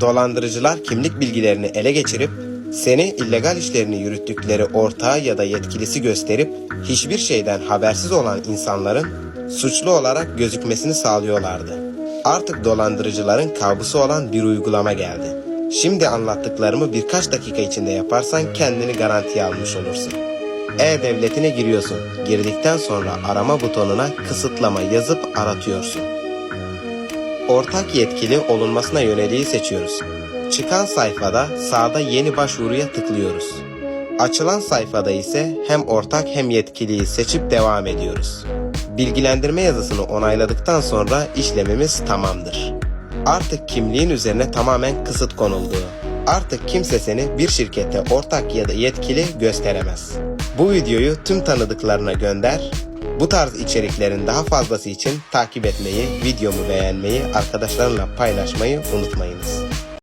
Dolandırıcılar kimlik bilgilerini ele geçirip seni illegal işlerini yürüttükleri ortağı ya da yetkilisi gösterip hiçbir şeyden habersiz olan insanların suçlu olarak gözükmesini sağlıyorlardı. Artık dolandırıcıların kabusu olan bir uygulama geldi. Şimdi anlattıklarımı birkaç dakika içinde yaparsan kendini garantiye almış olursun. E-Devleti'ne giriyorsun. Girdikten sonra arama butonuna kısıtlama yazıp aratıyorsun. Ortak yetkili olunmasına yöneliği seçiyoruz. Çıkan sayfada sağda yeni başvuruya tıklıyoruz. Açılan sayfada ise hem ortak hem yetkiliyi seçip devam ediyoruz. Bilgilendirme yazısını onayladıktan sonra işlemimiz tamamdır. Artık kimliğin üzerine tamamen kısıt konuldu. Artık kimse seni bir şirkette ortak ya da yetkili gösteremez. Bu videoyu tüm tanıdıklarına gönder. Bu tarz içeriklerin daha fazlası için takip etmeyi, videomu beğenmeyi, arkadaşlarınla paylaşmayı unutmayınız.